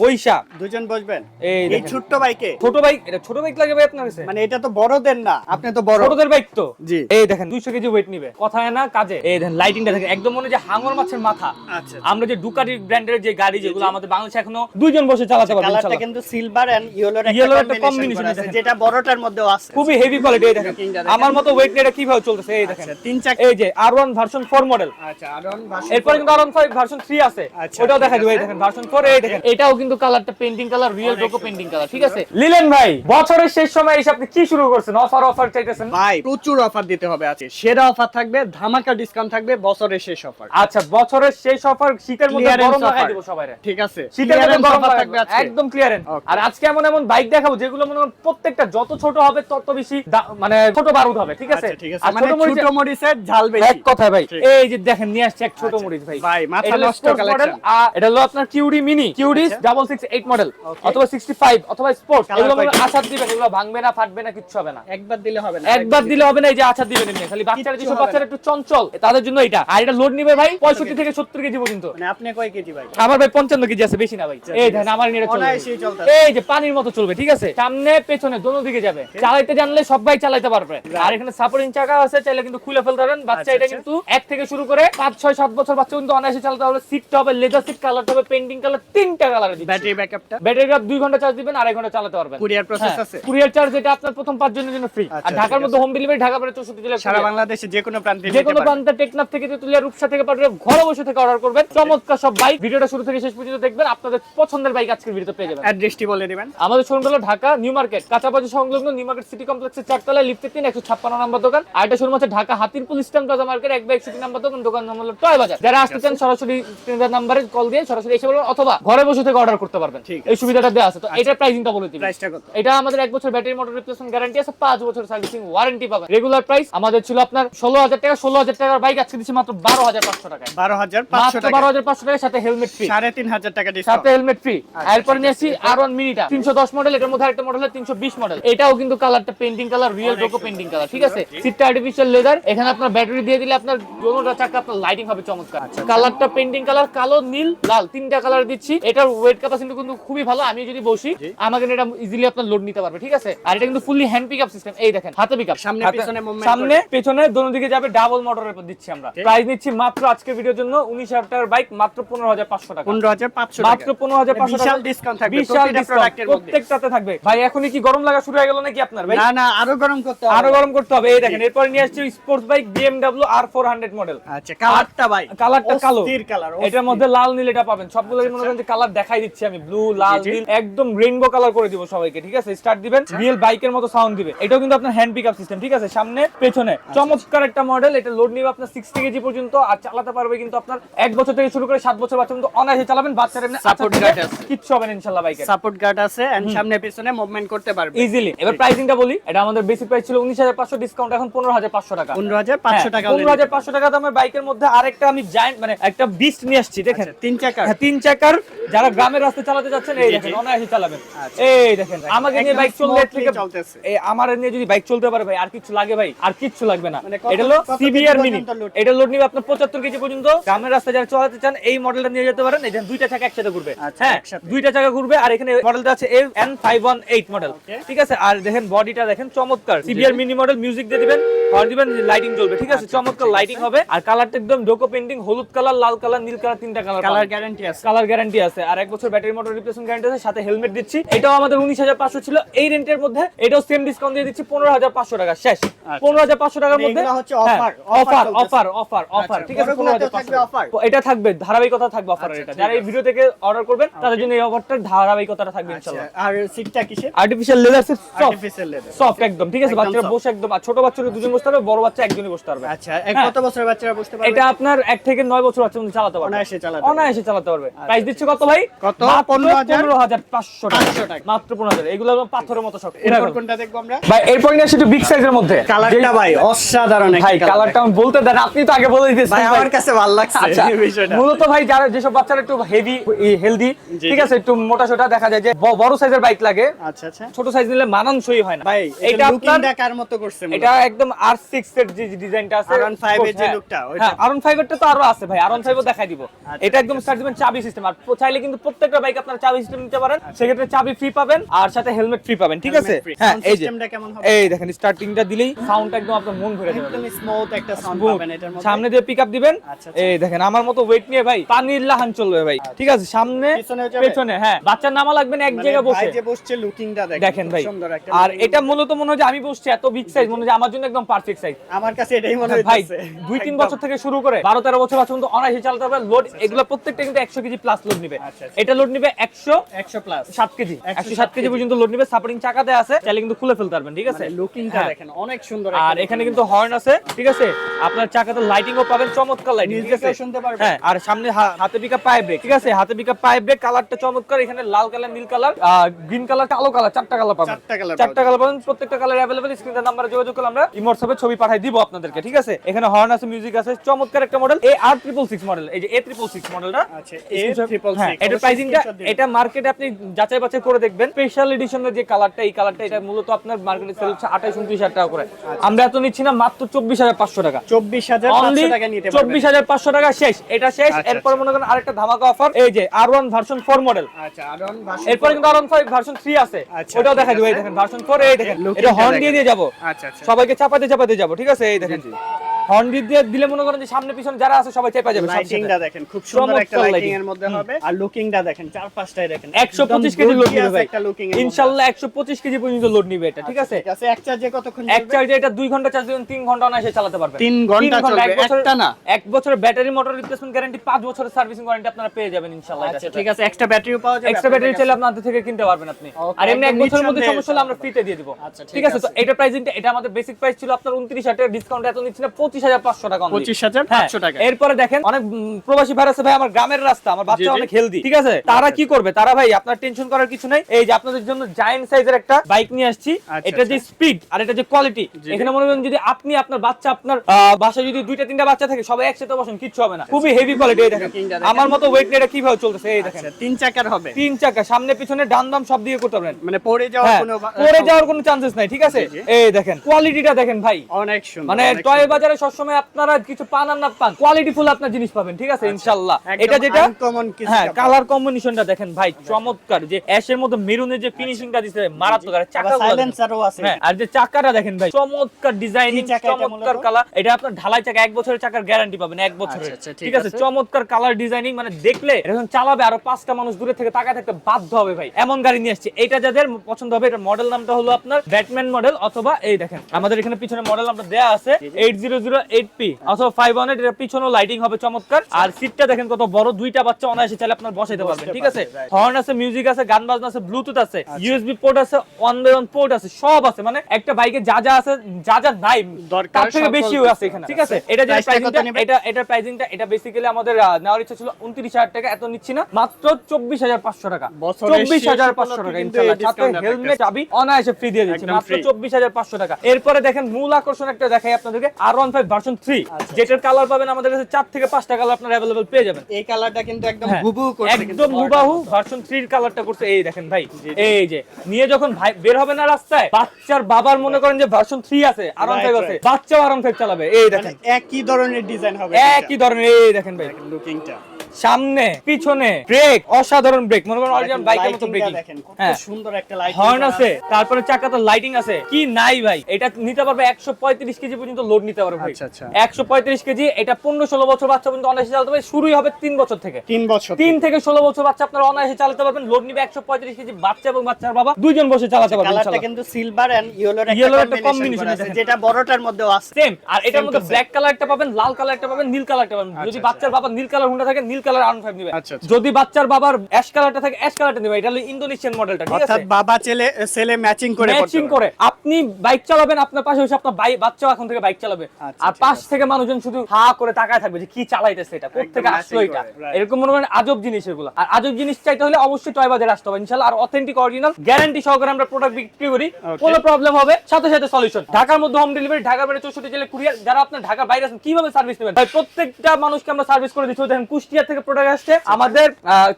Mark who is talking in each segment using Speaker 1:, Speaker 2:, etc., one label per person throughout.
Speaker 1: বৈশা
Speaker 2: দুজন বসবেন?
Speaker 1: এই
Speaker 2: ছোট্ট বাইকে?
Speaker 1: ছোট বাইক এটা ছোট বাইক লাগে ভাই আপনার কাছে?
Speaker 2: মানে এটা তো বড়দের না আপনি তো বড়।
Speaker 1: ছোটদের বাইক তো?
Speaker 2: জি।
Speaker 1: এই দেখেন দুইশো কেজি ওয়েট নিবে। কথায় না কাজে। এই দেখেন লাইটিংটা দেখেন একদম মনে যে হাঙর মাছের মাথা।
Speaker 2: আচ্ছা
Speaker 1: আমরা যে ডুকাটি ব্র্যান্ডের যে গাড়ি যেগুলো আমাদের বাংলাদেশে এখনও দুইজন বসে চালাতে পারবে
Speaker 2: কালারটা কিন্তু সিলভার এন্ড ইয়েলোর একটা কম্বিনেশন
Speaker 1: দেখেন।
Speaker 2: যেটা বড়টার মধ্যেও আছে।
Speaker 1: খুবই হেভি কোয়ালিটি এই দেখেন। আমার মতো ওয়েট নিয়ে এটা কীভাবে চলতেছে এই দেখেন।
Speaker 2: আচ্ছা তিন চাকা
Speaker 1: এই যে R one version four model
Speaker 2: আচ্ছা
Speaker 1: এরপরে কিন্তু R one five version three আছে।
Speaker 2: আচ্ছা,
Speaker 1: ওটাও দেখা দিবে এই দেখেন ভার্সন ফোর এই দেখেন। এটাও কিন্তু কালারটা painting colour real Duco painting colour ঠিক আছে? লিলেন ভাই বছরের শেষ সময় এসে আপনি কি শুরু করছেন? অফার অফার চাইতেছেন?
Speaker 2: ভাই প্রচুর অফার দিতে হবে আছে সেরা অফার থাকবে ধামাকা ডিসকাউন্ট থাকবে বছরের শেষ অফার
Speaker 1: আচ্ছা বছরের শেষ অফার শীতের মধ্যে গরম লাগাই। দেবো সবাই
Speaker 2: ঠিক আছে।
Speaker 1: শীতের মধ্যে গরম লাগাই
Speaker 2: থাকবে
Speaker 1: একদম ক্লিয়ারেন্ট
Speaker 2: Okay.
Speaker 1: আর আজকে এমন এমন বাইক দেখাবো যেগুলো মনে করেন প্রত্যেকটা যত ছোট হবে তত বেশি মানে ছোট বারুদ হবে ঠিক আছে?
Speaker 2: আচ্ছা ঠিক আছে।
Speaker 1: আর
Speaker 2: মানে
Speaker 1: ছোট মরিচের-
Speaker 2: ছোট মরিচের ঝাল
Speaker 1: এক কথা ভাই এই যে দেখেন নিয়ে আসছে এক ছোট
Speaker 2: আচ্ছা,
Speaker 1: মরিচ ভাই।
Speaker 2: ভাই, মাথা নষ্ট
Speaker 1: আর এটা হলো আপনার QD mini QD. Double six eight model অথবা সিক্সটি ফাইভ অথবা স্পোর্ট এগুলো? আছাদ দিবেন এগুলো ভাঙবে না ফাটবে না কিচ্ছু হবে না।
Speaker 2: একবার দিলে হবে না।
Speaker 1: একবার দিলে হবে না এই যে আছাদ দিবেন এমনি। খালি বাচ্চারা যেসব বাচ্চারা একটু চঞ্চল তাদের জন্য এটা। আর এটা লোড নিবে ভাই পঁয়ষট্টি থেকে সত্তর কেজি পর্যন্ত।
Speaker 2: মানে আপনি কয় কেজি ভাই?
Speaker 1: আমার ভাই পঞ্চান্ন কেজি আছে বেশি না ভাই।
Speaker 2: আচ্ছা,
Speaker 1: এই দেখেন আমার এই যে পানির মতো চলবে ঠিক আছে? সামনে পেছনে দোনো দিকে যাবে। চালাইতে জানলে সবাই চালাইতে পারবে। আর এখানে সাপোর্টিং চাকা আছে চাইলে কিন্তু খুলে ফেলতে পারেন। বাচ্চা
Speaker 2: আচ্ছা,
Speaker 1: এটা
Speaker 2: আচ্ছা।
Speaker 1: কিন্তু এক থেকে শুরু করে পাঁচ ছয় সাত বছর বাচ্চা কিন্তু অনায়াসে চালাতে হবে। সিটটা হবে লেজার সিট কালার হবে পেন্টিং কালার তিনটা কালার
Speaker 2: ব্যাটারি ব্যাকআপটা।
Speaker 1: ব্যাটারি আপ দুই ঘণ্টা চার্জ দিবেন আড়াই ঘণ্টা চালাতে পারবেন।
Speaker 2: কুরিয়ার প্রসেস আছে
Speaker 1: কুরিয়ার চার্জ এটা আপনার প্রথম পাঁচ জনের জন্য ফ্রি আর
Speaker 2: আচ্ছা,
Speaker 1: ঢাকার মধ্যে হোম ডেলিভারি ঢাকা পরে চৌষট্টি জেলা
Speaker 2: সারা বাংলাদেশে যে কোনো প্রান্তে
Speaker 1: যে কোনো প্রান্তে টেকনাফ থেকে তেতুলিয়া রূপসা থেকে পাঠালে ঘরে বসে থেকে অর্ডার করবেন। চমৎকার সব বাইক ভিডিওটা শুরু থেকে শেষ পর্যন্ত দেখবেন আপনাদের পছন্দের বাইক আজকের ভিডিওতে পেয়ে যাবেন।
Speaker 2: অ্যাড্রেসটি বলে দিবেন।
Speaker 1: আমাদের শোরুম হলো ঢাকা নিউ মার্কেট কাঁচাবাজার সংলগ্ন নিউ মার্কেট সিটি কমপ্লেক্সের চারতলায় লিফটে নম্বর দোকান। আর এটা শোরুম আছে Dhaka Hatirpool Eastern Plaza market এক একষট্টি নম্বর দোকান। দোকান হলো টয় বাজার যারা আসতে চান সরাসরি নাম্বারে কল দিয়ে সরাসরি এসে বলবেন অথবা ঘরে বসে থেকে অর্ডার করতে পারবেন। এই সুবিধাটা দেওয়া আছে। তো এটার প্রাইসিংটা বলে দিবেন
Speaker 2: প্রাইসটা কত?
Speaker 1: এটা আমাদের এক বছর ব্যাটারি মোটর রিপ্লেসমেন্ট গ্যারান্টি আছে পাঁচ বছর সার্ভিসিং ওয়ারেন্টি পাবেন। রেগুলার প্রাইস আমাদের ছিল আপনার ষোলো হাজার টাকা ষোলো হাজার টাকার বাইক আজকে দিচ্ছি মাত্র বারো হাজার পাঁচশো টাকায়।
Speaker 2: বারো হাজার পাঁচশো
Speaker 1: মাত্র
Speaker 2: টাকা
Speaker 1: বারো হাজার পাঁচশো টাকার সাথে হেলমেট ফ্রি
Speaker 2: সাড়ে তিন হাজার টাকা
Speaker 1: সাথে হেলমেট ফ্রি এরপরে নিয়ে আসছি আর ওয়ান মিনিটা তিনশো দশ মডেল এটার মধ্যে একটা মডেল তিনশো বিশ মডেল এটাও কিন্তু কালারটা painting colour real Duco painting colour ঠিক আছে? সিটটা আর্টিফিশিয়াল লেদার এখানে আপনার ব্যাটারি দিয়ে দিলে আপনার দোনোটা চাকা আপনার লাইটিং হবে চমৎকার। কালারটা পেন্টিং কালার কালো নীল লাল তিনটা কালার দিচ্ছি। এটার ওয়েট ক্যাপাসিটি কিন্তু খুবই ভালো। আমি যদি বসি আমাকে এটা ইজিলি আপনার লোড নিতে পারবে ঠিক আছে? আর এটা কিন্তু ফুললি হ্যান্ড পিকআপ সিস্টেম এই দেখেন হাতে পিকআপ
Speaker 2: সামনে পিছনে
Speaker 1: সামনে পেছনে দোনো দিকে যাবে ডাবল মোটরের উপর দিচ্ছি আমরা। প্রাইস নিচ্ছি মাত্র আজকের ভিডিওর জন্য উনিশ হাজার টাকার বাইক মাত্র পনেরো হাজার পাঁচশো টাকা।
Speaker 2: পনেরো হাজার পাঁচশো
Speaker 1: মাত্র পনেরো হাজার পাঁচশো
Speaker 2: বিশাল ডিসকাউন্ট থাকবে
Speaker 1: বিশাল ডিসকাউন্ট
Speaker 2: প্রোডাক্টের মধ্যে।
Speaker 1: প্রত্যেকটাতে থাকবে। ভাই এখনই কি গরম লাগা শুরু হয়ে গেল নাকি আপনার ভাই?
Speaker 2: না না আরও গরম করতে হবে।
Speaker 1: আরও গরম করতে হবে এই দেখেন এরপর নিয়ে আসছে sports bike four hundred model
Speaker 2: আচ্ছা কালারটা ভাই
Speaker 1: কালারটা কালো।
Speaker 2: কালার
Speaker 1: এটার মধ্যে লাল নীল এটা পাবেন। সবগুলো মনে করেন যে কালার দেখাই দিচ্ছি। আমি ব্লু লাল। নীল একদম রেইনবো কালার করে দিব সবাইকে ঠিক আছে? স্টার্ট দিবেন। রিয়েল বাইকের মতো সাউন্ড দিবে। এটাও কিন্তু আপনার হ্যান্ড পিকআপ সিস্টেম ঠিক আছে? সামনে পেছনে।
Speaker 2: আচ্ছা,
Speaker 1: চমৎকার একটা মডেল এটা লোড নিবে আপনার সিক্সটি কেজি পর্যন্ত আর চালাতে পারবে কিন্তু আপনার এক বছর থেকে শুরু করে সাত বছর বাচ্চা কিন্তু অনায়াসে চালাবেন বাচ্চারা এমনি আচ্ছা
Speaker 2: Support
Speaker 1: দিলে
Speaker 2: guard আছে।
Speaker 1: কিচ্ছু হবে না ইনশাল্লাহ বাইকের
Speaker 2: সাপোর্ট গার্ড আছে এন্ড সামনে পিছনে মুভমেন্ট করতে পারবে।
Speaker 1: ইজিলি এবার প্রাইসিংটা বলি। এটা আমাদের বেসিক প্রাইস ছিল উনিশ হাজার পাঁচশো ডিসকাউন্ট এখন পনেরো হাজার পাঁচশো টাকা।
Speaker 2: পনেরো হাজার পাঁচশো টাকা
Speaker 1: পনেরো হাজার পাঁচশো টাকা দামের বাইকের মধ্যে আরেকটা আমি জায়েন্ট মানে একটা বিস্ট নিয়ে আসছি দেখেন?
Speaker 2: আচ্ছা, তিন চাকা
Speaker 1: হ্যাঁ, তিন চাকার যারা গ্রামের রাস্তায় চালাতে যাচ্ছেন এই দেখেন অনায়াসে চালাবেন।
Speaker 2: আচ্ছা।
Speaker 1: এই দেখেন আমাকে নিয়ে বাইক চললে। এই আমার নিয়ে যদি বাইক চলতে পারে ভাই আর কিছু লাগে ভাই আর কিচ্ছু লাগবে না।
Speaker 2: মানে
Speaker 1: এটা হলো সিবিআর মিনি এটা লোড নিবে আপনার পঁচাত্তর কেজি পর্যন্ত। গ্রামের রাস্তায় যারা চালাতে চান এই মডেলটা নিয়ে যেতে পারেন। এই দুইটা চাকা একসাথে ঘুরবে।
Speaker 2: আচ্ছা,
Speaker 1: হ্যাঁ দুইটা চাকা ঘুরবে আর এখানে মডেলটা আছে F N five one eight model ঠিক আছে? আর দেখেন বডিটা দেখেন চমৎকার। সিবিআর মিনি মডেল মিউজিক দিয়ে দিবেন আর দিবেন লাইটিং জ্বলবে। ঠিক
Speaker 2: আচ্ছা,
Speaker 1: আছে। চমৎকার লাইটিং হবে। আর কালারটা একদম ডোকো পেন্টিং হলুদ কালার লাল কালার নীল কালার তিনটা কালার
Speaker 2: কালার গ্যারান্টি আছে।
Speaker 1: কালার গ্যারান্টি আছে। আর এক বছর ব্যাটারি মোটর রিপ্লেসমেন্ট গ্যারান্টি আছে সাথে হেলমেট দিচ্ছি। এটাও আমাদের উনিশ হাজার পাঁচশো ছিল। এই রেন্টের মধ্যে এটাও সেম ডিসকাউন্ট দিয়ে দিচ্ছি পনেরো হাজার পাঁচশো টাকা। শেষ। পনেরো হাজার পাঁচশো টাকার
Speaker 2: মানে
Speaker 1: মধ্যে অফার অফার অফার অফার
Speaker 2: আচ্ছা,
Speaker 1: ঠিক আছে পনেরো হাজার
Speaker 2: থাকবে
Speaker 1: এটা থাকবে ধারাবাহিকতা থাকবে অফার
Speaker 2: আচ্ছা,
Speaker 1: এটা। যারা এই ভিডিও থেকে অর্ডার করবেন তাদের জন্য এই অফারটার ধারাবাহিকতা থাকবে
Speaker 2: আচ্ছা,
Speaker 1: ইনশাআল্লাহ।
Speaker 2: আর সিটটা কিসের?
Speaker 1: Artificial leather soft
Speaker 2: artificial leather
Speaker 1: soft একদম ঠিক আছে বাচ্চারা বসে একদম আর ছোট বাচ্চারা দুজন বসতে পারবে বড় বাচ্চা একজনই বসতে পারবে।
Speaker 2: আচ্ছা এক
Speaker 1: হ্যাঁ।
Speaker 2: কত বছরের বাচ্চারা বুঝতে পারবে?
Speaker 1: এটা আপনার এক থেকে নয় বছর বাচ্চা চালাতে পারবে।
Speaker 2: অনায়াসে চালাতে পারবে।
Speaker 1: অনায়াসে চালাতে পারবে। প্রাইস দিচ্ছে কত ভাই?
Speaker 2: কত?
Speaker 1: 15,500 টাকা।
Speaker 2: 500 টাকা।
Speaker 1: মাত্র পনেরো হাজার। এগুলো হলো পাথরের মতো শক্ত
Speaker 2: এরপর কোনটা দেখব আমরা?
Speaker 1: ভাই এরপর একটু বিগ সাইজের মধ্যে।
Speaker 2: কালারটা ভাই অসাধারণ
Speaker 1: ভাই কালারটা আমি বলতে দেন আপনি তো আগে বলে দিতেছেন
Speaker 2: ভাই আমার কাছে ভালো লাগছে
Speaker 1: আচ্ছা
Speaker 2: এই বিষয়টা।
Speaker 1: মূলত ভাই যারা যেসব বাচ্চারা একটু হেভি হেলদি ঠিক আছে একটু মোটা সোটা দেখা যায় যে বড় সাইজের বাইক লাগে
Speaker 2: আচ্ছা আচ্ছা।
Speaker 1: ছোট সাইজ নিলে মানানসই হয় না।
Speaker 2: ভাই
Speaker 1: এটা
Speaker 2: এটা
Speaker 1: আপনার
Speaker 2: কার মতো করছে
Speaker 1: এটা একদম আর সিক্স এর যে ডিজাইনটা আছে
Speaker 2: R15 এর যে
Speaker 1: হ্যাঁ।
Speaker 2: lookটা, ওইটা।
Speaker 1: হ্যাঁ আর ফাইভ এর তো আরও আছে ভাই আর ফাইভ দেখাই দিব।
Speaker 2: আচ্ছা,
Speaker 1: এটা একদম স্টার্ট দিবেন চাবি সিস্টেম আর চাইলে কিন্তু প্রত্যেকটা বাইক আপনারা চাবি সিস্টেম নিতে পারেন। সেক্ষেত্রে চাবি ফ্রি পাবেন আর সাথে হেলমেট ফ্রি পাবেন ঠিক আছে? হ্যাঁ এই যে? এই দেখেন স্টার্টিংটা দিলেই সাউন্ড একদম আপনার মন ভরে যাবে।
Speaker 2: একদম স্মুথ একটা সাউন্ড পাবেন এটার মধ্যে।
Speaker 1: সামনে দিয়ে পিকআপ দিবেন।
Speaker 2: আচ্ছা, আচ্ছা।
Speaker 1: এই দেখেন আমার মতো ওয়েট নিয়ে ভাই পানির লাহান চলবে ভাই ঠিক আছে? সামনে পেছনে হ্যাঁ বাচ্চার নামা লাগবে না এক
Speaker 2: মানে
Speaker 1: জায়গায় বসে।
Speaker 2: যে বসছে লুকিংটা দেখেন
Speaker 1: দেখেন ভাই
Speaker 2: সুন্দর একটা
Speaker 1: আর। এটা মূলত মনে হয় যে আমি বসছি এত বিগ সাইজ মনে হয় আমার জন্য একদম পারফেক্ট সাইজ
Speaker 2: আমার কাছে এটাই মনে
Speaker 1: ভাই দুই তিন বছর থেকে শুরু করে বারো তেরো বছর পর্যন্ত অনায়াসে চালাতে পারবে লোড এগুলো প্রত্যেকটা কিন্তু একশো কেজি প্লাস লোড নিবে।
Speaker 2: আচ্ছা, আচ্ছা।
Speaker 1: এটা লোড নিবে একশো
Speaker 2: 100 প্লাস
Speaker 1: সাত কেজি।
Speaker 2: 107
Speaker 1: কেজি পর্যন্ত লোড নিবে সাপোর্টিং চাকাতে আছে চাইলে কিন্তু খুলে ফেলতে পারবেন ঠিক আছে?
Speaker 2: লুকিংটা
Speaker 1: হ্যাঁ।
Speaker 2: দেখেন অনেক সুন্দর
Speaker 1: আর এখানে কিন্তু হর্ন আছে ঠিক আছে? আপনার চাকাতে লাইটিংও পাবেন চমৎকার লাইটিং ঠিক আছে?
Speaker 2: শুনতে পারবেন।
Speaker 1: হ্যাঁ আর সামনে হাতে পিকা পায়ে ব্রেক ঠিক আছে? হাতে পিকা পায়ে ব্রেক কালারটা চমৎকার এখানে লাল কালার নীল কালার গ্রিন কালার কালো কালার চারটা কালার পাবেন।
Speaker 2: চারটা কালার
Speaker 1: চারটা কালার পাবেন প্রত্যেকটা কালার স্ক্রিনের নাম্বারে যোগাযোগ করলে আমরা ছবি পাঠাই দিব আপনাদেরকে ঠিক আছে? এখানে হর্ন আছে মিউজিক আছে চমৎকার একটা model A R triple six model এই যে এ ট্রিপল সিক্স মডেলটা
Speaker 2: আচ্ছা এ ট্রিপল
Speaker 1: হ্যাঁ, এটার এটা মার্কেটে আপনি যাচাই বাছাই করে দেখবেন। স্পেশাল এডিশনের যে কালারটা এই কালারটা এটা মূলত আপনার মার্কেটে সেল হচ্ছে আঠাশ উনত্রিশ হাজার টাকা করে। আমরা এত নিচ্ছি না মাত্র চব্বিশ হাজার পাঁচশো টাকা।
Speaker 2: চব্বিশ হাজার
Speaker 1: চব্বিশ হাজার পাঁচশো টাকা শেষ। এটা শেষ।
Speaker 2: আচ্ছা,
Speaker 1: এরপর মনে করেন আরেকটা ধামাকা অফার এই যে R one version four model
Speaker 2: আচ্ছা
Speaker 1: এরপর কিন্তু R one five version three আছে।
Speaker 2: আচ্ছা,
Speaker 1: ওটাও দেখা যাবে এই দেখেন ভার্সন ফোর এই দেখেন। এটা হর্ন দিয়ে দিয়ে যাব।
Speaker 2: আচ্ছা আচ্ছা।
Speaker 1: সবাইকে চাপাতে চাপাতে যাব ঠিক আছে? এই দেখেন। হর্ন দিয়ে দিলে মনে করেন যে সামনে পিছনে যারা আছে সবাই চেপা যাবে।
Speaker 2: লাইটিংটা দেখেন খুব সুন্দর একটা লাইটিং এর মধ্যে হবে। আর লুকিংটা দেখেন চার পাঁচটাই দেখেন
Speaker 1: একশো
Speaker 2: একদম
Speaker 1: পঁচিশ কেজি লোড নিবে ভাই। একশো পঁচিশ কেজি পর্যন্ত লোড নিবে এটা ঠিক আছে?
Speaker 2: ঠিক আছে। এক চার্জে কতক্ষণ
Speaker 1: এক চার্জে এটা দুই ঘণ্টা চার্জ দিবেন তিন ঘণ্টা অনায়াসে চালাতে পারবেন।
Speaker 2: তিন ঘণ্টা চলবে, একটা না?
Speaker 1: এক বছরের ব্যাটারি মোটর রিপ্লেসমেন্ট গ্যারান্টি পাঁচ বছরের সার্ভিসিং ওয়ারেন্টি আপনারা পেয়ে যাবেন ইনশাল্লাহ
Speaker 2: আচ্ছা ঠিক আছে। এক্সট্রা ব্যাটারিও পাওয়া যাবে
Speaker 1: এক্সট্রা ব্যাটারি চাইলে আপনাদের থেকে কিনতে পারবেন আপনি। আর এমনি এক বছরের মধ্যে সমস্যা হলে আমরা ফ্রিতে দিয়ে দিব।
Speaker 2: আচ্ছা, ঠিক
Speaker 1: আছে তো এটা প্রাইসিংটা এটা আমাদের বেসিক প্রাইস ছিল আপনার উনত্রিশ হাজার ডিসকাউন্ট এত নিচ্ছি না পঁচিশ হাজার পাঁচশো টাকা।
Speaker 2: 25,500 টাকা।
Speaker 1: হ্যাঁ, এরপরে দেখেন অনেক প্রবাসী ভাই আমার গ্রামের রাস্তা আমার বাচ্চা। অনেক হেলদি ঠিক আছে তারা কি করবে তারা ভাই আপনার টেনশন করার কিছু নাই এই যে আপনাদের জন্য জায়েন্ট সাইজের একটা বাইক নিয়ে আসছি
Speaker 2: আচ্ছা,
Speaker 1: এটা যে
Speaker 2: আচ্ছা।
Speaker 1: স্পিড আর এটা যে কোয়ালিটি। এখানে মনে করেন যদি আপনি আপনার বাচ্চা আপনার বাসায় যদি দুইটা তিনটা বাচ্চা থাকে সবাই একসাথে বসেন কিচ্ছু হবে না খুবই হেভি কোয়ালিটি এই দেখেন। আমার মতো ওয়েট এটা কীভাবে চলতেছে এই দেখেন
Speaker 2: আচ্ছা তিন চাকার হবে
Speaker 1: তিন চাকা সামনে পিছনে ডান বাম সব দিয়ে করতে পারবেন
Speaker 2: মানে পড়ে যাওয়ার
Speaker 1: হ্যাঁ,
Speaker 2: কোনো
Speaker 1: পড়ে যাওয়ার কোনো চান্সেস নাই ঠিক আছে। এই দেখেন কোয়ালিটিটা দেখেন ভাই
Speaker 2: অনেক সুন্দর
Speaker 1: মানে টয় বাজারে সবসময় আপনারা কিছু পান আর না পান কোয়ালিটি ফুল আপনার জিনিস পাবেন ঠিক আছে?
Speaker 2: আচ্ছা,
Speaker 1: এটা যেটা
Speaker 2: কিছু
Speaker 1: হ্যাঁ কালার কম্বিনেশনটা দেখেন ভাই চমৎকার। যে অ্যাশের মধ্যে মেরুনের যে ফিনিশিংটা দিছে মারাত্মক। আর চাকা
Speaker 2: সাইলেন্সারও আছে।
Speaker 1: হ্যাঁ আর যে চাকাটা দেখেন ভাই চমৎকার ডিজাইনিং চমৎকার কালার এটা আপনার ঢালাই চাকা এক বছরের চাকার গ্যারান্টি পাবেন এক বছরের।
Speaker 2: আচ্ছা, আচ্ছা, ঠিক
Speaker 1: আছে?
Speaker 2: আছে।
Speaker 1: চমৎকার কালার ডিজাইনিং মানে দেখলে এরকম চালাবে আরও পাঁচটা মানুষ দূরে থেকে তাকায় থাকতে বাধ্য হবে ভাই। এমন গাড়ি নিয়ে আসছে। এটা যাদের পছন্দ হবে এটা মডেল নামটা হলো আপনার ব্যাটম্যান মডেল অথবা এই দেখেন আমাদের এখানে পিছনে মডেল নামটা দেয়া আছে eight zero zero eight P অথবা ফাইভ ওয়ান এটা পিছনেও লাইটিং হবে চমৎকার। আর সিটটা দেখেন কত বড় দুইটা বাচ্চা অনায়াসে চাইলে আপনার বসাইতে পারবেন ঠিক আছে? হর্ন আছে মিউজিক আছে গান বাজনা আছে ব্লুটুথ আছে ইউএসবি পোর্ট আছে ওয়ান বাই ওয়ান পোর্ট আছে সব আছে। মানে একটা বাইকে যা যা আছে যা যা নাই তার থেকে বেশিও আছে এখানে ঠিক আছে? এটা যে
Speaker 2: Price টা কত
Speaker 1: প্রাইসিংটা এটা এটা প্রাইসিংটা এটা বেসিক্যালি আমাদের নেওয়ার ইচ্ছা ছিল উনত্রিশ হাজার টাকা এত নিচ্ছি না মাত্র চব্বিশ হাজার পাঁচশো টাকা।
Speaker 2: বছরের
Speaker 1: চব্বিশ হাজার
Speaker 2: শেষ
Speaker 1: পাঁচশো
Speaker 2: উপলক্ষে
Speaker 1: টাকা
Speaker 2: কিন্তু
Speaker 1: সাথে হেলমেট চাবি অনায়াসে ফ্রি দিয়ে দিচ্ছি মাত্র
Speaker 2: free।
Speaker 1: চব্বিশ হাজার পাঁচশো টাকা। এরপরে দেখেন মূল আকর্ষণ একটা দেখাই আপনাদেরকে R one five version three যেটার কালার পাবেন আমাদের কাছে চার থেকে পাঁচটা কালার আপনার অ্যাভেলেবল পেয়ে যাবেন।
Speaker 2: এই কালারটা কিন্তু একদম
Speaker 1: হ্যাঁ,
Speaker 2: হুবহু করছে
Speaker 1: একদম হুবাহু ভার্সন 3 এর কালারটা করছে। এই দেখেন ভাই এই যে নিয়ে যখন ভাই বের হবে না রাস্তায় বাচ্চার বাবার মনে করেন যে ভার্সন 3 আছে আরাম ফাইভ আছে বাচ্চাও আরাম ফাইভ চালাবে। এই
Speaker 2: মানে
Speaker 1: দেখেন
Speaker 2: একই ধরনের ডিজাইন হবে
Speaker 1: একই ধরনের এই দেখেন ভাই।
Speaker 2: লুকিংটা
Speaker 1: সামনে পিছনে ব্রেক অসাধারণ ব্রেক মনে করেন অরিজিনাল বাইকের মতো ব্রেকিং
Speaker 2: দেখেন কত
Speaker 1: হ্যাঁ।
Speaker 2: সুন্দর একটা লাইট
Speaker 1: হর্ন আছে তারপরে চাকাতে লাইটিং আছে। কি নাই ভাই এটা নিতে পারবে 135 কেজি পর্যন্ত লোড নিতে পারবে
Speaker 2: আচ্ছা, আচ্ছা।
Speaker 1: 135 কেজি এটা 15 16 বছর বাচ্চা পর্যন্ত অনায়াসে চালাতে পারবে শুরুই হবে 3 বছর থেকে।
Speaker 2: তিন বছর
Speaker 1: তিন থেকে। ষোলো বছর বাচ্চা আপনারা অনায়াসে চালাতে পারবেন লোড নিবে একশো পঁয়ত্রিশ কেজি বাচ্চা এবং বাচ্চার বাবা দুইজন বসে চালাতে পারবেন
Speaker 2: কালারটা কিন্তু সিলভার এন্ড ইয়েলোর একটা কম্বিনেশন আছে যেটা বড়টার মধ্যেও আছে।
Speaker 1: সেম আর এটার মধ্যে ব্ল্যাক কালারটা পাবেন লাল কালারটা পাবেন নীল কালারটা পাবেন। যদি
Speaker 2: আচ্ছা,
Speaker 1: বাচ্চার বাবা নীল কালার হুন্ডা থাকে নীল কালার আর্ন ফাইভ নিবে।
Speaker 2: আচ্ছা, আচ্ছা।
Speaker 1: যদি বাচ্চার বাবার অ্যাশ কালারটা থাকে অ্যাশ কালারটা নিবে। এটা হলো ইন্দোনেশিয়ান মডেলটা ঠিক আছে?
Speaker 2: বাবা ছেলে ছেলে ম্যাচিং করে
Speaker 1: ম্যাচিং করে। আপনি বাইক চালাবেন আপনার পাশে বসে আপনার বাচ্চাও এখন থেকে বাইক চালাবে।
Speaker 2: আচ্ছা,
Speaker 1: আর পাশ থেকে মানুষজন শুধু হা করে তাকায় থাকবে যে কি চালাইতেছে এটা? কোথা থেকে
Speaker 2: একদম
Speaker 1: আসলো এটা? এরকম মনে করেন আজব জিনিস এগুলো। আর আজব জিনিস চাইতে হলে অবশ্যই টয় বাজারে আসতে হবে ইনশাআল্লাহ। আর অথেন্টিক অরিজিনাল গ্যারান্টি সহকারে আমরা প্রোডাক্ট বিক্রি করি. কোনো প্রবলেম হবে সাথে সাথে সলিউশন ঢাকার মধ্যে হোম ডেলিভারি ঢাকার বাইরে চৌষট্টি জেলে কুরিয়ার যারা আপনার ঢাকার বাইরে আছেন কীভাবে সার্ভিস নেবেন? প্রত্যেকটা মানুষকে আমরা সার্ভিস করে দিচ্ছি। দেখেন কুষ্টিয়া থেকে প্রোডাক্ট আসছে আমাদের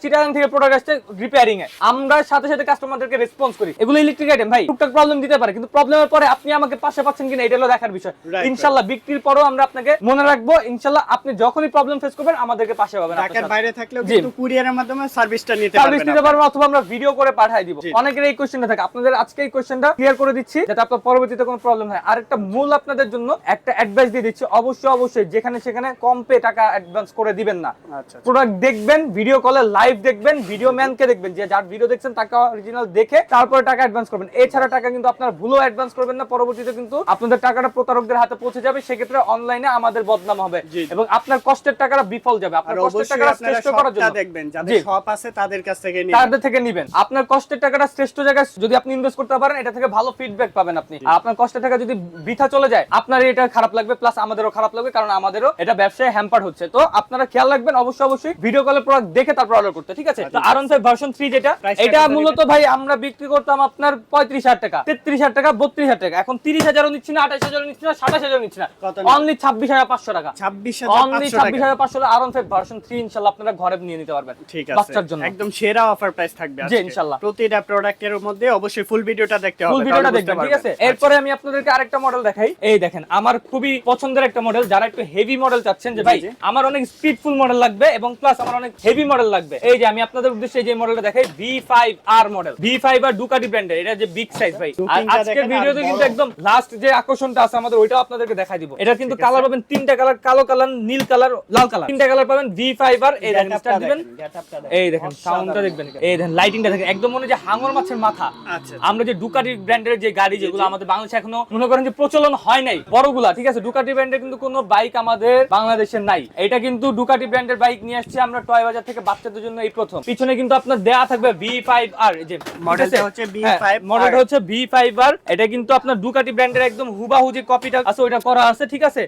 Speaker 1: চিটাগাং থেকে প্রোডাক্ট আসছে রিপেয়ারিং এ। আমরা সাথে সাথে কাস্টমারদেরকে রেসপন্স করি। এগুলো ইলেকট্রিক আইটেম ভাই টুকটাক প্রবলেম দিতে পারে কিন্তু প্রবলেমের পরে আপনি আমাকে পাশে পাচ্ছেন কিনা এটা হলো দেখার বিষয়. ইনশাল্লাহ বিক্রির পরেও আমরা আপনাকে মনে রাখব ইনশাল্লাহ আপনি যখনই প্রবলেম ফেস করবেন আমাদেরকে পাশে পাবেন
Speaker 2: ঢাকার বাইরে থাকলেও কিন্তু কুরিয়ারের মাধ্যমে সার্ভিসটা নিতে পারবেন
Speaker 1: সার্ভিস
Speaker 2: নিতে
Speaker 1: পারবেন অথবা আমরা ভিডিও করে পাঠিয়ে দিব। অনেকের এই কোশ্চেনটা থাকে। আপনাদের আজকে এই কোশ্চেনটা ক্লিয়ার করে দিচ্ছি যাতে আপনার পরবর্তীতে কোনো প্রবলেম হয়। আর একটা মূল আপনাদের জন্য একটা অ্যাডভাইস দিয়ে দিচ্ছি। অবশ্যই অবশ্যই যেখানে সেখানে কম পে টাকা অ্যাডভান্স করে দিবেন না।
Speaker 2: আচ্ছা আচ্ছা।
Speaker 1: প্রোডাক্ট দেখবেন ভিডিও কলে লাইভ দেখবেন ভিডিও ম্যানকে দেখবেন যে যার ভিডিও দেখছেন তাকে অরিজিনাল দেখে তারপরে টাকা অ্যাডভান্স করবেন। এছাড়া টাকা কিন্তু আপনার ভুলও অ্যাডভান্স করবেন না পরবর্তীতে কিন্তু আপনাদের টাকাটা প্রতারকদের হাতে পৌঁছে যাবে সেক্ষেত্রে অনলাইনে আমাদের বদনাম হবে। এবং আপনার কষ্টের টাকাটা বিফল যাবে। আপনার কষ্টের টাকাটা শ্রেষ্ঠ করার জন্য।
Speaker 2: দেখবেন যাদের। শপ আছে তাদের কাছ থেকে নিয়ে
Speaker 1: তাদের থেকে নিবেন। আপনার কষ্টের টাকাটা শ্রেষ্ঠ জায়গায় যদি আপনি ইনভেস্ট করতে পারেন এটা থেকে ভালো ফিডব্যাক পাবেন আপনি। আর আপনার কষ্টের টাকা যদি বৃথা চলে যায় আপনার এটা খারাপ লাগবে প্লাস আমাদেরও খারাপ লাগবে কারণ আমাদেরও এটা ব্যবসায় হ্যাম্পার হচ্ছে। তো আপনারা খেয়াল রাখবেন অবশ্যই অবশ্যই। ভিডিও কলে প্রোডাক্ট দেখে তারপর অর্ডার করতে ঠিক আছে? তো আর ফাইভ ভার্সন থ্রি যেটা এটা মূলত ভাই আমরা বিক্রি করতাম আপনার পঁয়ত্রিশ হাজার টাকা তেত্রিশ হাজার টাকা বত্রিশ হাজার টাকা। এখন তিরিশ হাজারও নিচ্ছি না আঠাশ হাজারও নিচ্ছি না সাতাশ হাজারও নিচ্ছি না। অনলি ছাব্বিশ হাজার পাঁচশো টাকা।
Speaker 2: ছাব্বিশ
Speaker 1: অনলি ছাব্বিশ
Speaker 2: হাজার
Speaker 1: পাঁচশো আর ফাইভ ভার্সন থ্রি ইনশাল্লাহ আপনারা ঘরে নিয়ে নিতে পারবেন
Speaker 2: ঠিক আছে।
Speaker 1: বাচ্চার জন্য।
Speaker 2: একদম সেরা অফার প্রাইস থাকবে
Speaker 1: জি, ইনশাল্লাহ।
Speaker 2: প্রতিটা প্রোডাক্টের মধ্যে অবশ্যই ফুল ভিডিওটা দেখতে হবে
Speaker 1: ফুল ভিডিওটা দেখবেন ঠিক আছে?
Speaker 2: আচ্ছা।
Speaker 1: এরপরে আমি আপনাদেরকে আরেকটা মডেল দেখাই। এই দেখেন আমার খুবই পছন্দের একটা মডেল যারা একটু হেভি মডেল চাচ্ছেন যে ভাই আমার অনেক স্পিডফুল মডেল লাগবে এবং প্লাস আমার অনেক হেভি মডেল লাগবে। এই যে আমি আপনাদের উদ্দেশ্যে যে মডেলটা দেখাই V5R মডেল V5 আর ডুকাটি ব্র্যান্ডের এটা যে বিগ সাইজ ভাই। আর আজকের ভিডিওতে কিন্তু একদম লাস্ট যে আকর্ষণটা আছে আমাদের ওইটাও আপনাদেরকে দেখাই দিব। এটা কিন্তু কালার পাবেন তিনটা কালার কালো কালার নীল কালার লাল কালার তিনটা কালার পাবেন V5R এই দেখেন
Speaker 2: Get-up-টা
Speaker 1: দিবেন।
Speaker 2: দেখেন, get-up-টা দেখেন।
Speaker 1: এই দেখেন সাউন্ডটা দেখবেন। এই দেখেন লাইটিংটা দেখেন। একদম মনে যে হাঙর মাছের মাথা।
Speaker 2: আচ্ছা
Speaker 1: আমরা যে ডুকাটি ব্র্যান্ডের যে গাড়ি যেগুলো আমাদের বাংলাদেশে এখনও মনে করেন যে প্রচলন হয় নাই বড়গুলা ঠিক আছে? ডুকাটি ব্র্যান্ডের কিন্তু কোনো বাইক আমাদের বাংলাদেশে নাই। এটা কিন্তু ডুকাটি ব্র্যান্ডের বাইক নিয়ে আসছে আমরা টয় বাজার থেকে বাচ্চাদের জন্য এই প্রথম। পিছনে কিন্তু আপনার দেয়া থাকবে ভি ফাইভ আর যে
Speaker 2: মডেলটা হচ্ছে V5R
Speaker 1: মডেলটা হচ্ছে ভি ফাইভ আর এটা কিন্তু আপনার ডুকাটি ব্র্যান্ডের একদম হুবাহু যে কপিটা আছে ওইটা করা আছে ঠিক আছে।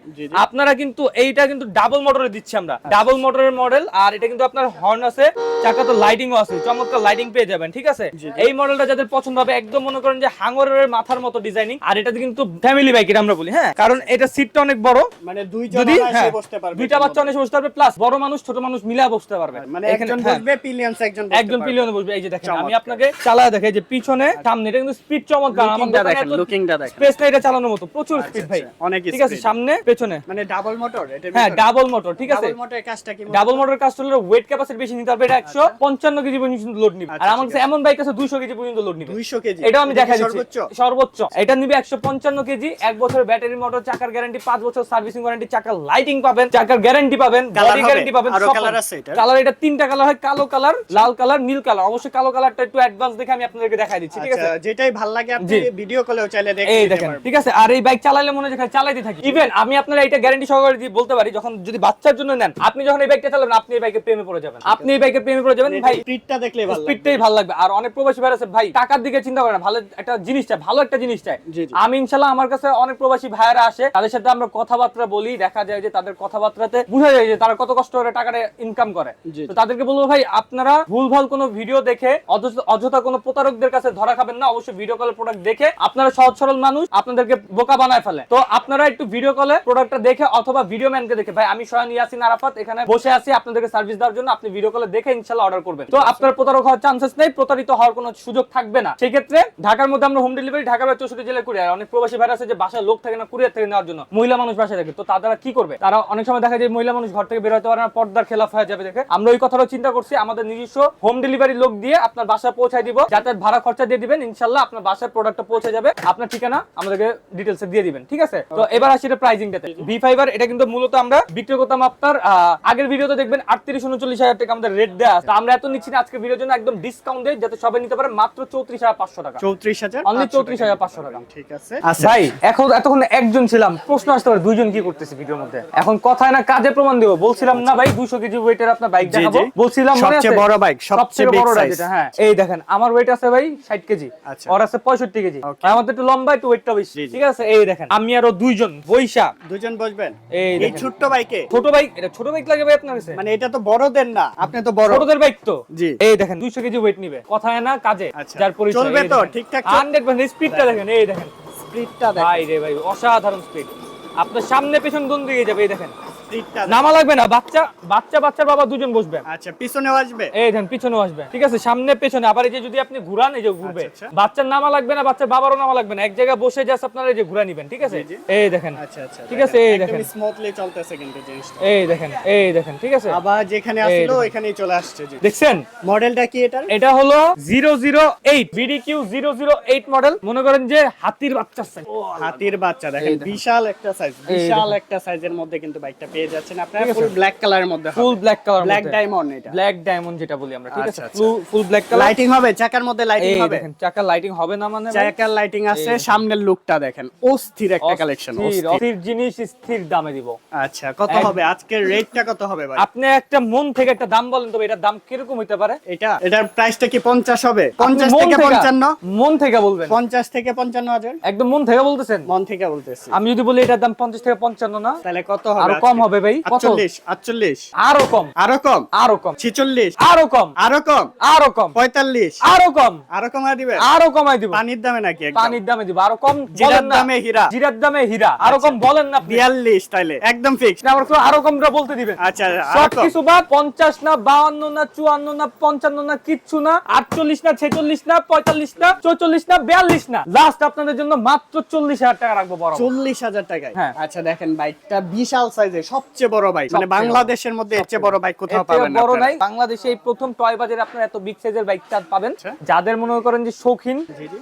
Speaker 1: আপনারা কিন্তু এইটা কিন্তু ডাবল মোটরে দিচ্ছি আমরা। ডাবল মোটরের মডেল আর এটা কিন্তু আপনার হর্ন আছে চাকা তো লাইটিংও আছে চমৎকার লাইটিং পেয়ে যাবেন ঠিক আছে। এই মডেলটা যাদের পছন্দ হবে একদম মনে করেন যে হাঙ্গরের মাথার মতো ডিজাইনিং আর এটা কিন্তু ফ্যামিলি বাইক এটা আমরা বলি হ্যাঁ? কারণ এটা সিটটা অনেক বড়।
Speaker 2: মানে দুইজন
Speaker 1: যদি
Speaker 2: অনায়াসে বসতে পারবে
Speaker 1: দুইটা বাচ্চা অনেক বসতে পারবে প্লাস বড় মানুষ ছোট মানুষ মিলে বসতে পারবে।
Speaker 2: মানে একজন
Speaker 1: হ্যাঁ,
Speaker 2: বসবে পিলিয়ন্স একজন
Speaker 1: একজন। পিলিয়নে বসবে এই যে দেখেন আমি আপনাকে চালায় দেখাই যে পিছনে সামনে এটা কিন্তু স্পিড চমৎকার
Speaker 2: দেখেন লুকিংটা দেখেন।
Speaker 1: স্পেস এটা চালানোর মতো প্রচুর স্পিড ভাই।
Speaker 2: আচ্ছা, অনেক
Speaker 1: ঠিক আছে সামনে পেছনে।
Speaker 2: মানে ডাবল মোটর এটা
Speaker 1: হ্যাঁ ডাবল মোটর ঠিক আছে।
Speaker 2: ডাবল মোটরের কাজটা কি
Speaker 1: ডাবল করলে ওয়েট ক্যাপাসিটি বেশি নিতে পারবে এটা একশো পঞ্চান্ন কেজি পর্যন্ত লোড নিবে। আর
Speaker 2: আচ্ছা,
Speaker 1: আমার কাছে এমন বাইক আছে দুইশো কেজি পর্যন্ত লোড নিবে।
Speaker 2: 200 কেজি
Speaker 1: আমি
Speaker 2: এটা কি
Speaker 1: দেখা দিচ্ছি।
Speaker 2: সর্বোচ্চ?
Speaker 1: সর্বোচ্চ। এটা নিবে একশো পঞ্চান্ন কেজি এক বছর ব্যাটারি মোটর চাকার গ্যারান্টি পাঁচ বছর সার্ভিসিং ওয়ারেন্টি চাকার লাইটিং পাবেন চাকার গ্যারান্টি পাবেন বডি গ্যারান্টি পাবেন সব
Speaker 2: আছে?
Speaker 1: কালার এটা তিনটা কালার হয় কালো কালার লাল কালার নীল কালার। অবশ্যই কালো কালারটা একটু অ্যাডভান্স দেখে আমি আপনাদেরকে দেখাই দিচ্ছি ঠিক আছে?
Speaker 2: আচ্ছা যেটাই ভালো লাগে আপনি ভিডিও কলেও চাইলে
Speaker 1: এই দেখেন ঠিক আছে? আর এই বাইক চালাইলে মনে হয় চালাইতে থাকি। ইভেন আমি আপনার এটা গ্যারান্টি সহকারে দিয়ে বলতে পারি যখন যদি বাচ্চার জন্য নেন আপনি যখন এই বাইকটা চালাবেন আপনি এই বাইকের প্রেমে পড়ে যাবেন। আপনি এই বাইকের প্রেমে পড়ে যাবেন ভাই
Speaker 2: স্পিডটা দেখলে ভালো
Speaker 1: স্পিডটাই ভালো লাগবে। আর অনেক প্রবাসী ভাই আছে ভাই টাকার দিকে চিন্তা করে না ভালো একটা জিনিস চাই ভালো একটা জিনিস চাই।
Speaker 2: জি, জি।
Speaker 1: আমি ইনশাল্লাহ আমার কাছে অনেক প্রবাসী ভাইয়েরা আসে তাদের সাথে আমরা কথাবার্তা বলি দেখা যায় যে তাদের কথাবার্তাতে বোঝা যায় যে তারা কত কষ্ট করে টাকাটা ইনকাম করে। তো তাদেরকে বলব ভাই আপনারা ভুলভাল কোনো ভিডিও দেখে অযথা- কোনো প্রতারকদের কাছে ধরা খাবেন না অবশ্যই ভিডিও কলের প্রোডাক্ট দেখে আপনারা সহজ সরল মানুষ আপনাদেরকে বোকা বানায় ফেলে। তো আপনারা একটু ভিডিও কলে প্রোডাক্টটা দেখে অথবা ভিডিও ম্যানকে দেখে ভাই আমি স্বয়ং ইয়াসিন আরাফাত এখানে বসে আছি আপনাদেরকে সার্ভিস দেওয়ার জন্য আপনি ভিডিও কলে দেখে ইনশাল্লাহ অর্ডার করবেন। তো আপনার প্রতারক হওয়ার চান্সেস নেই প্রতারিত হওয়ার কোনো সুযোগ থাকবে না। সেই ক্ষেত্রে ঢাকার মধ্যে আমরা হোম ডেলিভারি ঢাকার বাইরে চৌষট্টি জেলায় কুরিয়ার অনেক প্রবাসী ভাই আছে যে বাসায় লোক থাকে না কুরিয়ার থেকে নেওয়ার জন্য। মহিলা মানুষ বাসায় থাকে। তো তারা কি করবে? তারা অনেক সময় দেখা যায় মহিলা মানুষ ঘর থেকে বের হতে পারে না পর্দার খেলাফ হয়ে যাবে দেখে। আমরা ওই কথাটাও চিন্তা করছি আমাদের নিজস্ব হোম ডেলিভারি লোক দিয়ে আপনার বাসায় পৌঁছায় দিব। যাতায়াত ভাড়া খরচা দিয়ে দিবেন ইনশাল্লাহ আপনার বাসায় প্রোডাক্টটা পৌঁছে যাবে। আপনার ঠিকানা আমাদেরকে ডিটেলস দিয়ে দিবেন ঠিক আছে? তো এবার আসি এটা প্রাইজিংটাতে ভি ফাইবার এটা কিন্তু মূলত আমরা বিক্রি করতাম আপনার আগের ভিডিওতে দেখবেন আটত্রিশ উনচল্লিশ হাজার টাকা আমাদের রেট দেওয়া আছে। তো আমরা এত নিচ্ছি না আজকে ভিডিওর জন্য একদম ডিসকাউন্ট দেয় যাতে সবাই নিতে পারে মাত্র চৌত্রিশ হাজার পাঁচশো টাকা।
Speaker 2: চৌত্রিশ হাজার
Speaker 1: অনলি চৌত্রিশ হাজার পাঁচশো টাকা।
Speaker 2: ঠিক আছে।
Speaker 1: ভাই এখন এতক্ষণ একজন ছিলাম প্রশ্ন আসতে পারে দুইজন কি করতেছে ভিডিওর মধ্যে? এখন কথায় না কাজে প্রমাণ দেবো বলছিলাম না ভাই দুশো কেজি ওয়েটের আপনার বাইক দেখাবো। বলছিলাম মনে আছে?
Speaker 2: বড় বাইক, সবচেয়ে
Speaker 1: যেটা হ্যাঁ। এই দেখেন আমার ওয়েট আছে ভাই ষাট কেজি।
Speaker 2: আচ্ছা।
Speaker 1: ওর আছে পঁয়ষট্টি কেজি। আমাদের একটু লম্বা একটু ওয়েটটা বেশি। ঠিক আছে? এই দেখেন আমি আরও দুইজন বৈশা
Speaker 2: দুজন বসবেন?
Speaker 1: এই দেখেন।
Speaker 2: বাইকে
Speaker 1: ছোট বাইক এটা ছোট বাইক লাগে ভাই আপনার কাছে?
Speaker 2: মানে এটা তো বড়দের না আপনি তো বড়।
Speaker 1: ছোটদের বাইক তো?
Speaker 2: জি।
Speaker 1: এই দেখেন দুইশো কেজি ওয়েট নিবে। কথায় না কাজে।
Speaker 2: আচ্ছা।
Speaker 1: যার পরিচয়
Speaker 2: চলবে তো? ঠিকঠাক চল-
Speaker 1: 100% স্পিডটা দেখেন। এই দেখেন।
Speaker 2: স্পিডটা
Speaker 1: ভাই রে ভাই অসাধারণ স্পিড আপনার সামনে পেছন কোন দিয়ে যাবে এই দেখেন। নামা লাগবে না বাচ্চা বাচ্চা বাচ্চার বাবা দুজন বসবে।
Speaker 2: আচ্ছা পিছনেও আসবে?
Speaker 1: এই দেন পিছনেও আসবে। ঠিক আছে সামনে পেছনে। আবার এই যে যদি আপনি ঘুরান এই যে ঘুরবে।
Speaker 2: আচ্ছা, আচ্ছা।
Speaker 1: বাচ্চার নামা লাগবে না বাচ্চার বাবারও নামা লাগবে না। এক জায়গায় বসে জাস্ট আপনারা এই যে ঘুরা নিবেন ঠিক আছে। এই দেখেন।
Speaker 2: আচ্ছা আচ্ছা
Speaker 1: ঠিক আছে, এই দেখেন।
Speaker 2: স্মুথলি চলতেছে কিন্তু জিনিসটা।
Speaker 1: এই দেখেন এই দেখেন ঠিক আছে?
Speaker 2: আবার যেখানে আসলো
Speaker 1: দেখেন।
Speaker 2: চলে আসছে জি
Speaker 1: দেখছেন?
Speaker 2: মডেলটা কি এটার?
Speaker 1: এটা হলো zero zero eight BDQ zero zero eight model. মনে করেন যে হাতির বাচ্চা size।
Speaker 2: হাতির বাচ্চা দেখেন বিশাল একটা সাইজ বিশাল। একটা সাইজের মধ্যে কিন্তু বাইকটা পেয়ে যাচ্ছেন আপনারা ফুল ব্ল্যাক কালারের মধ্যে
Speaker 1: full black colour
Speaker 2: black diamond এটা।
Speaker 1: ব্ল্যাক ডায়মন্ড যেটা বলি আমরা ঠিক আছে?
Speaker 2: আচ্ছা, আচ্ছা।
Speaker 1: ফুল ব্ল্যাক কালার
Speaker 2: লাইটিং হবে? চাকার মধ্যে লাইটিং হবে?
Speaker 1: দেখেন চাকা লাইটিং হবে না মানে
Speaker 2: চাকার লাইটিং আছে সামনের লুকটা দেখেন। অস্থির একটা কালেকশন
Speaker 1: অস্থির, জিনিস স্থির দামে দিব।
Speaker 2: আচ্ছা কত হবে? আজকের রেটটা কত হবে ভাই?
Speaker 1: আপনি একটা মন থেকে একটা দাম বলেন তো এটার দাম কীরকম হইতে পারে?
Speaker 2: এটা এটার প্রাইসটা কি 50 হবে? 50
Speaker 1: মন
Speaker 2: থেকে 55
Speaker 1: মন থেকে বলবেন।
Speaker 2: 50 থেকে 55 হাজার?
Speaker 1: একদম মন থেকে বলতেছেন?
Speaker 2: মন থেকে বলতেছি।
Speaker 1: আমি যদি বলি এটার দাম পঞ্চাশ থেকে পঞ্চান্ন না
Speaker 2: তাহলে কত হবে
Speaker 1: আরও কম হবে ভাই? কত?
Speaker 2: 48 48
Speaker 1: আরও কম।
Speaker 2: আরও কম?
Speaker 1: আরও কম।
Speaker 2: 46
Speaker 1: আরও কম।
Speaker 2: আরও কম?
Speaker 1: আরও কম।
Speaker 2: 45
Speaker 1: আরও কম।
Speaker 2: আরও কমা দিবে?
Speaker 1: আরও কমাই দিব।
Speaker 2: পানির দামে নাকি একদম?
Speaker 1: পানির দামে দিব। আরও কম
Speaker 2: জিরার দামে হীরা।
Speaker 1: জিরার দামে হীরা। আরও কম বলেন না আপনি।
Speaker 2: 42 তাইলে। একদম ফিক্স
Speaker 1: আবার কেউ আরও কমটা বলতে দিবেন।
Speaker 2: আচ্ছা
Speaker 1: সব কিছু বাদ পঞ্চাশ না বাউান্ন না চুয়ান্ন না পঞ্চান্ন না কিচ্ছু না আটচল্লিশ না ছেচল্লিশ না পঁয়তাল্লিশ না চৌচল্লিশ না বিয়াল্লিশ না। লাস্ট আপনাদের জন্য মাত্র চল্লিশ হাজার টাকা রাখব বড়।
Speaker 2: চল্লিশ হাজার টাকায়।
Speaker 1: হ্যাঁ।
Speaker 2: আচ্ছা দেখেন বাইকটা বিশাল সাইজের সবচেয়ে বড় বাইক মানে বাংলাদেশের মধ্যে এর চেয়ে বড় বাইক কোথাও পাবেন না
Speaker 1: বড়। নাই বাংলাদেশে এই প্রথম টয় বাজারে আপনার এত বিগ সাইজের বাইকটা পাবেন।
Speaker 2: আচ্ছা।
Speaker 1: যাদের মনে করেন যে শৌখিন।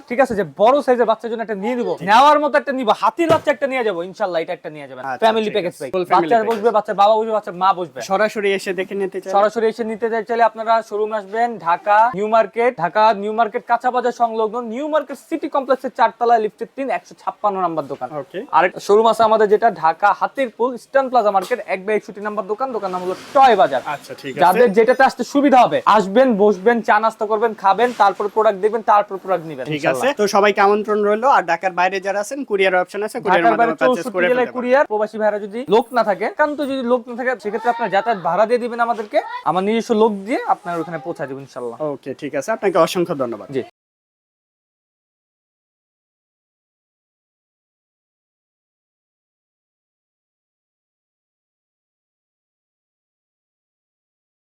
Speaker 1: ঠিক আছে যে বড় সাইজের বাচ্চার জন্য একটা নিয়ে দিব নেওয়ার মতো একটা নিব হাতির বাচ্চা একটা নিয়ে যাব ইনশাল্লাহ এটা একটা নিয়ে যাবেন। ফ্যামিলি প্যাকেজ বাইক বাচ্চা বসবে বাচ্চার বাবা বসবে বাচ্চার মা বসবে।
Speaker 2: সরাসরি এসে দেখে নিতে চাই
Speaker 1: সরাসরি এসে নিতে চাই- চাইলে আপনারা শোরুম আসবেন Dhaka New Market Dhaka New Market কাঁচা বাজার সংলগ্ন নিউ মার্কেট সিটি কমপ্লেক্সের চারতলায় লিফটের তিন একশো ছাপ্পান্ন নাম্বার দোকান। আরেকটা শোরুম আছে আমাদের যেটা Dhaka Hatirpool Eastern Plaza market এক বাই একষট্টি নাম্বার দোকান দোকান নাম হলো টয় বাজার।
Speaker 2: আচ্ছা ঠিক আছে।
Speaker 1: যাদের যেটাতে আসতে সুবিধা হবে আসবেন বসবেন চা নাস্তা করবেন খাবেন তারপর প্রোডাক্ট দেখবেন তারপর প্রোডাক্ট নিবেন
Speaker 2: ঠিক আছে। তো সবাইকে আমন্ত্রণ রইল। আর ঢাকার বাইরে যারা আছেন কুরিয়ার অপশন আছে কুরিয়ার
Speaker 1: বাইরে
Speaker 2: মাধ্যমে পারচেজ করে ফেলতে।
Speaker 1: কুরিয়ার প্রবাসী ভাইরা যদি লোক না থাকে কান্ত যদি লোক না থাকে সেক্ষেত্রে আপনার যাতায়াত ভাড়া দিয়ে দিবেন আমাদেরকে। আমার নিজস্ব লোক দিয়ে আপনার ওখানে পৌঁছা দেবেন ইনশাল্লাহ।
Speaker 2: ওকে ঠিক আছে। আপনাকে অসংখ্য ধন্যবাদ।
Speaker 1: জি।